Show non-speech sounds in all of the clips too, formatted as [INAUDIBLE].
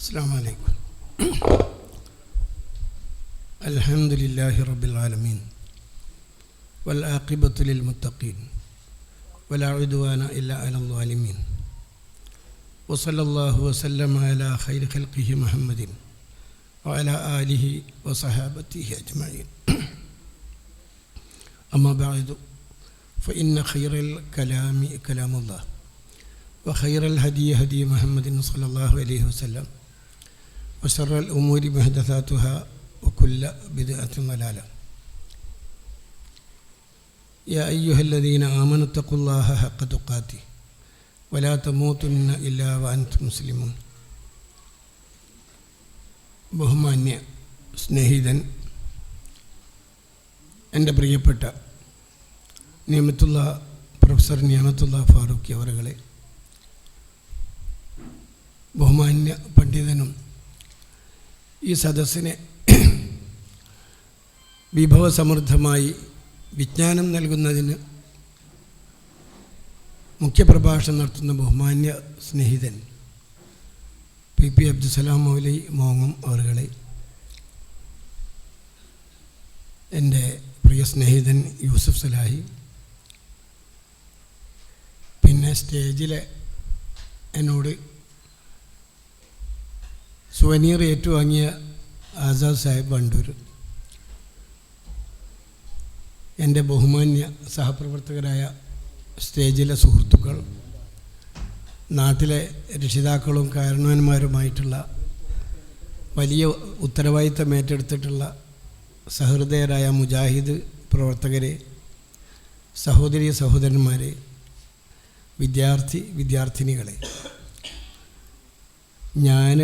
السلام عليكم. [CLEARS THROAT] الحمد لله رب العالمين والعاقبة للمتقين ولا عدوان إلا على الظالمين. وصلى الله وسلم على خير خلقه محمد وعلى آله وصحابته أجمعين. [CLEARS THROAT] أما بعد فإن خير الكلام كلام الله وخير الهدي هدي محمد صلى الله عليه وسلم. وشر الأمور محدثاتها وكل بدعة ضلالة يا أيها الذين آمنوا اتقوا الله حق تقاته ولا تموتن إلا وأنتم مسلمون ബഹുമാന്യ സ്നേഹിതൻ എൻ്റെ പ്രിയപ്പെട്ട നിയമത്തുള്ള പ്രൊഫസർ നിയമത്തുള്ള ഫാറൂഖി അവറുകളെ ബഹുമാന്യ പണ്ഡിതനും ഈ സദസ്സിനെ വിഭവസമൃദ്ധമായി വിജ്ഞാനം നൽകുന്നതിന് മുഖ്യപ്രഭാഷണം നടത്തുന്ന ബഹുമാന്യ സ്നേഹിതൻ പി പി അബ്ദുസലാം മൗലി മോങ്ങും അവരുകളെ എന്റെ പ്രിയ സ്നേഹിതൻ യൂസഫ് സലാഹി പിന്നെ സ്റ്റേജിലെ എന്നോട് സുവനീർ ഏറ്റുവാങ്ങിയ ആസാദ് സാഹിബ് ബണ്ടൂർ എന്റെ ബഹുമാന്യ സഹപ്രവർത്തകരായ സ്റ്റേജിലെ സുഹൃത്തുക്കൾ നാട്ടിലെ രക്ഷിതാക്കളും കാരണവന്മാരുമായിട്ടുള്ള വലിയ ഉത്തരവാദിത്തം ഏറ്റെടുത്തിട്ടുള്ള സഹൃദയരായ മുജാഹിദ് പ്രവർത്തകരെ സഹോദരി സഹോദരന്മാരെ വിദ്യാർത്ഥി വിദ്യാർത്ഥിനികളെ ഞാൻ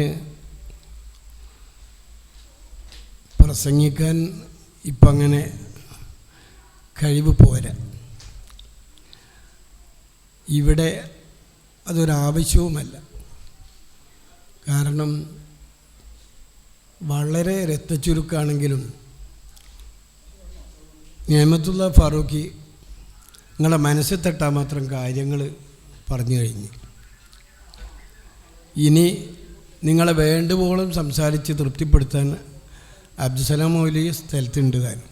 പ്രസംഗിക്കാൻ ഇപ്പം അങ്ങനെ കഴിവ് പോരാ. ഇവിടെ അതൊരാവശ്യവുമല്ല. കാരണം വളരെ രക്തച്ചുരുക്കാണെങ്കിലും നിയമത്തുള്ള ഫാറൂഖി നിങ്ങളുടെ മനസ്സിൽ തട്ടാൻ മാത്രം കാര്യങ്ങൾ പറഞ്ഞു കഴിഞ്ഞു. ഇനി നിങ്ങളെ വേണ്ടുവോളം സംസാരിച്ച് തൃപ്തിപ്പെടുത്താൻ അബ്ദുസലാം മൗലി സ്ഥലത്തുണ്ട് താൻ.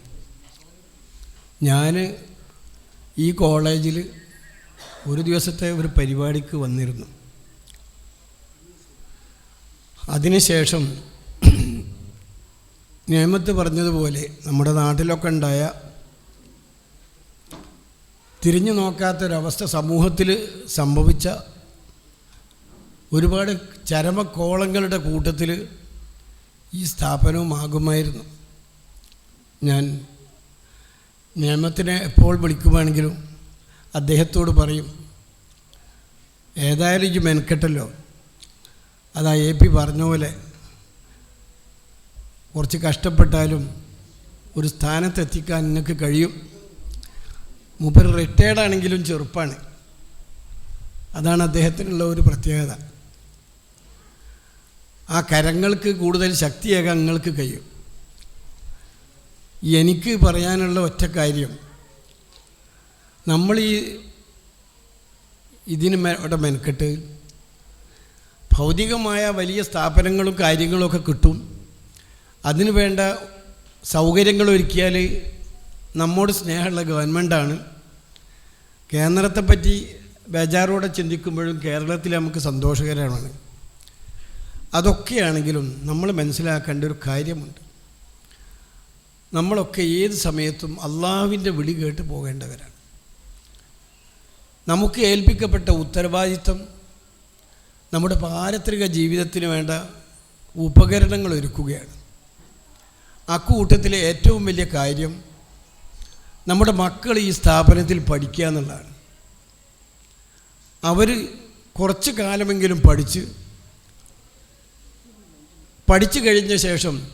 ഞാൻ ഈ കോളേജിൽ ഒരു ദിവസത്തെ ഒരു പരിപാടിക്ക് വന്നിരുന്നു. അതിനുശേഷം നിയമത്ത് പറഞ്ഞതുപോലെ നമ്മുടെ നാട്ടിലൊക്കെ ഉണ്ടായ തിരിഞ്ഞു നോക്കാത്തൊരവസ്ഥ സമൂഹത്തിൽ സംഭവിച്ച ഒരുപാട് ചരമക്കോളങ്ങളുടെ കൂട്ടത്തിൽ ഈ സ്ഥാപനവുമാകുമായിരുന്നു ഞാൻ നിയമത്തിനെ എപ്പോൾ വിളിക്കുവാണെങ്കിലും അദ്ദേഹത്തോട് പറയും ഏതായാലും ഇത് മെനക്കെട്ടല്ലോ. അതാ എ പി പറഞ്ഞ പോലെ കുറച്ച് കഷ്ടപ്പെട്ടാലും ഒരു സ്ഥാനത്തെത്തിക്കാൻ നിങ്ങൾക്ക് കഴിയും. മൂപ്പർ റിട്ടയർഡ് ആണെങ്കിലും ചെറുപ്പാണ്. അതാണ് അദ്ദേഹത്തിനുള്ള ഒരു പ്രത്യേകത. ആ കരങ്ങൾക്ക് കൂടുതൽ ശക്തിയേകാൻ നിങ്ങൾക്ക് കഴിയും. എനിക്ക് പറയാനുള്ള ഒറ്റ കാര്യം നമ്മൾ ഈ ഇതിന് ഇവിടെ മെനക്കെട്ട് ഭൗതികമായ വലിയ സ്ഥാപനങ്ങളും കാര്യങ്ങളും ഒക്കെ കിട്ടും. അതിനു വേണ്ട സൗകര്യങ്ങൾ ഒരുക്കിയാൽ നമ്മോട് സ്നേഹമുള്ള ഗവൺമെന്റാണ്. കേന്ദ്രത്തെപ്പറ്റി ബേജാറോടെ ചിന്തിക്കുമ്പോഴും കേരളത്തിൽ നമുക്ക് സന്തോഷകരമാണ്. അതൊക്കെയാണെങ്കിലും നമ്മൾ മനസ്സിലാക്കേണ്ട ഒരു കാര്യമുണ്ട്. നമ്മളൊക്കെ ഏത് സമയത്തും അള്ളാഹുവിന്റെ വിളി കേട്ട് പോകേണ്ടവരാണ്. നമുക്ക് ഏൽപ്പിക്കപ്പെട്ട ഉത്തരവാദിത്തം നമ്മുടെ പാരത്രിക ജീവിതത്തിന് വേണ്ട ഉപകരണങ്ങൾ ഒരുക്കുകയാണ്. അക്കൂട്ടത്തിലെ ഏറ്റവും വലിയ കാര്യം നമ്മുടെ മക്കൾ ഈ സ്ഥാപനത്തിൽ പഠിക്കുക എന്നുള്ളതാണ്. അവർ കുറച്ച് കാലമെങ്കിലും പഠിച്ച് പഠിച്ചു കഴിഞ്ഞ ശേഷം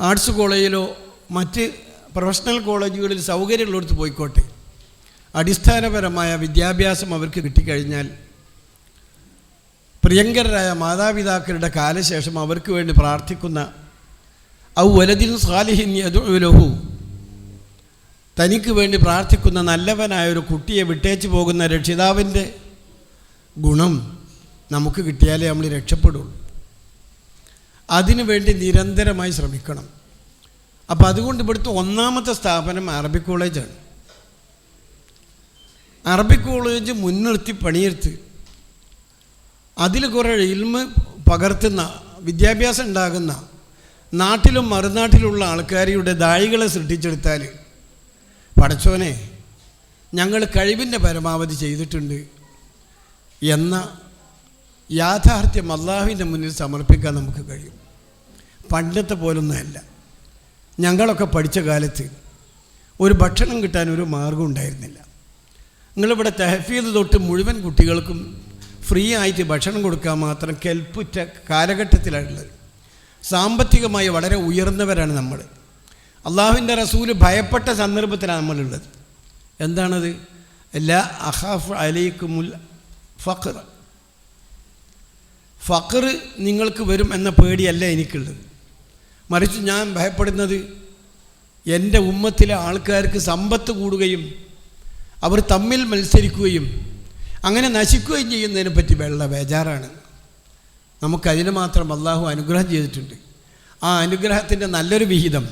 ആർട്സ് കോളേജിലോ മറ്റ് പ്രൊഫഷണൽ കോളേജുകളിൽ സൗകര്യമുള്ളിടത്ത് പോയിക്കോട്ടെ. അടിസ്ഥാനപരമായ വിദ്യാഭ്യാസം അവർക്ക് കിട്ടിക്കഴിഞ്ഞാൽ പ്രിയങ്കരായ മാതാപിതാക്കളുടെ കാലശേഷം അവർക്ക് വേണ്ടി പ്രാർത്ഥിക്കുന്ന ഔ വലതിൻ സാലിഹിൻ യദുലഹു തനിക്ക് വേണ്ടി പ്രാർത്ഥിക്കുന്ന നല്ലവനായ ഒരു കുട്ടിയെ വിട്ടേച്ച് പോകുന്ന രക്ഷിതാവിന്റെ ഗുണം നമുക്ക് കിട്ടിയാലേ നമ്മൾ രക്ഷപ്പെടുള്ളൂ. അതിനു വേണ്ടി നിരന്തരമായി ശ്രമിക്കണം. അപ്പോൾ അതുകൊണ്ട് ഇവിടുത്തെ ഒന്നാമത്തെ സ്ഥാപനം അറബിക് കോളേജാണ് അറബിക് കോളേജ് മുൻനിർത്തി പണിയെടുത്ത് അതിൽ കുറേ ഇൽമ് പകർത്തുന്ന വിദ്യാഭ്യാസം ഉണ്ടാകുന്ന നാട്ടിലും മറുനാട്ടിലുള്ള ആൾക്കാരുടെ ദായികളെ സൃഷ്ടിച്ചെടുത്താൽ പടച്ചോനെ ഞങ്ങൾ കഴിവിന്റെ പരമാവധി ചെയ്തിട്ടുണ്ട് എന്ന യാഥാർത്ഥ്യം അള്ളാഹുവിന്റെ മുന്നിൽ സമർപ്പിക്കാൻ നമുക്ക് കഴിയും. പണ്ടത്തെ പോലൊന്നുമല്ല. ഞങ്ങളൊക്കെ പഠിച്ച കാലത്ത് ഒരു ഭക്ഷണം കിട്ടാൻ ഒരു മാർഗം ഉണ്ടായിരുന്നില്ല. നിങ്ങളിവിടെ തെഹഫീദ് തൊട്ട് മുഴുവൻ കുട്ടികൾക്കും ഫ്രീ ആയിട്ട് ഭക്ഷണം കൊടുക്കാൻ മാത്രം കെൽപ്പുറ്റ കാലഘട്ടത്തിലാണുള്ളത്. സാമ്പത്തികമായി വളരെ ഉയർന്നവരാണ് നമ്മൾ. അള്ളാഹുവിന്റെ റസൂൽ ഭയപ്പെട്ട സന്ദർഭത്തിലാണ് നമ്മളുള്ളത്. എന്താണത്? എല്ലാ അഹാഫ് അലൈക്കുമുൽ ഫഖർ ഫഖർ നിങ്ങൾക്ക് വരും എന്ന പേടിയല്ല എനിക്കുള്ളത്. മറിച്ച് ഞാൻ ഭയപ്പെടുന്നത് എന്റെ ഉമ്മത്തിലെ ആൾക്കാർക്ക് സമ്പത്ത് കൂടുകയും അവർ തമ്മിൽ മത്സരിക്കുകയും അങ്ങനെ നശിക്കുകയും ചെയ്യുന്നതിനെ പറ്റി വെള്ള ബേജാറാണ്. നമുക്കതിന് മാത്രം അള്ളാഹു അനുഗ്രഹം ചെയ്തിട്ടുണ്ട്. ആ അനുഗ്രഹത്തിന്റെ നല്ലൊരു വിഹിതം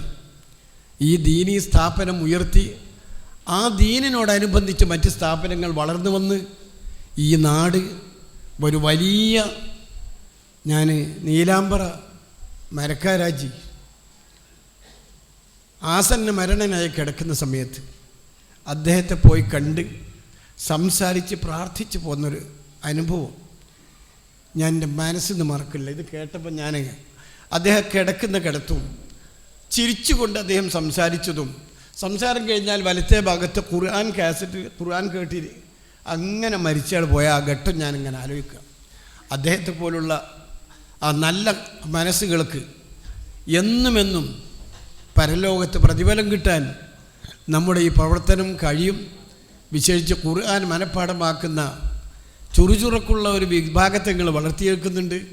ഈ ദീനി സ്ഥാപനം ഉയർത്തി ആ ദീനിനോടനുബന്ധിച്ച് മറ്റ് സ്ഥാപനങ്ങൾ വളർന്നു വന്ന് ഈ നാട് ഒരു വലിയ ഞാൻ നീലാംബറ മരക്കാരാജി. ആസന്ന മരണനായി കിടക്കുന്ന സമയത്ത് അദ്ദേഹത്തെ പോയി കണ്ട് സംസാരിച്ച് പ്രാർത്ഥിച്ച് പോകുന്നൊരു അനുഭവം ഞാൻ എന്റെ മനസ്സിൽ നിന്ന് മറക്കില്ല. ഇത് കേട്ടപ്പോൾ ഞാൻ അദ്ദേഹം കിടക്കുന്ന കിടത്തും ചിരിച്ചുകൊണ്ട് അദ്ദേഹം സംസാരിച്ചതും സംസാരം കഴിഞ്ഞാൽ വലത്തെ ഭാഗത്ത് ഖുർആൻ കാസറ്റ് ഖുർആൻ കേട്ടിരി അങ്ങനെ മരിച്ചയാൾ പോയ ആ ഘട്ടം ഞാനിങ്ങനെ ആലോചിക്കുക. അദ്ദേഹത്തെ പോലുള്ള ആ നല്ല മനസ്സുകൾക്ക് എന്നുമെന്നും പരലോകത്ത് പ്രതിഫലം കിട്ടാൻ നമ്മുടെ ഈ പ്രവർത്തനം കഴിയും. വിശേഷിച്ച് ഖുർആൻ മനഃപ്പാഠമാക്കുന്ന ചുറുചുറുക്കുള്ള ഒരു വിഭാഗത്തെ നിങ്ങൾ വളർത്തിയെടുക്കുന്നുണ്ട്.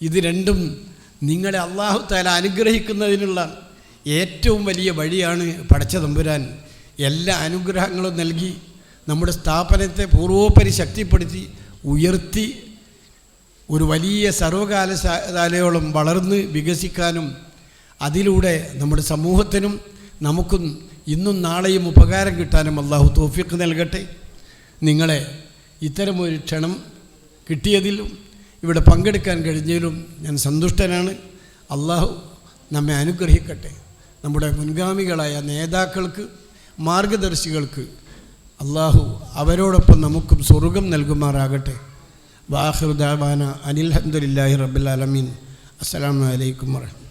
ഇത് രണ്ടും നിങ്ങളെ അള്ളാഹു താല അനുഗ്രഹിക്കുന്നതിനുള്ള ഏറ്റവും വലിയ വഴിയാണ് പടച്ച തമ്പുരാൻ എല്ലാ അനുഗ്രഹങ്ങളും നൽകി നമ്മുടെ സ്ഥാപനത്തെ പൂർവോപരി ശക്തിപ്പെടുത്തി ഉയർത്തി ഒരു വലിയ സർവകാലശാലയോളം വളർന്ന് വികസിക്കാനും അതിലൂടെ നമ്മുടെ സമൂഹത്തിനും നമുക്കും ഇന്നും നാളെയും ഉപകാരം കിട്ടാനും അള്ളാഹു തോഫിക്ക് നൽകട്ടെ. നിങ്ങളെ ഇത്തരമൊരു ക്ഷണം കിട്ടിയതിലും ഇവിടെ പങ്കെടുക്കാൻ കഴിഞ്ഞതിലും ഞാൻ സന്തുഷ്ടനാണ്. അള്ളാഹു നമ്മെ അനുഗ്രഹിക്കട്ടെ. നമ്മുടെ മുൻഗാമികളായ നേതാക്കൾക്ക് മാർഗദർശികൾക്ക് അള്ളാഹു അവരോടൊപ്പം നമുക്കും സ്വർഗം നൽകുമാറാകട്ടെ. വാഹിർ ദാബാന അനിൽഹമ്മദില്ലാഹി റബ്ബുലാലമീൻ അസ്സാം വലൈക്കും വറഹ്മത്തുള്ളാഹി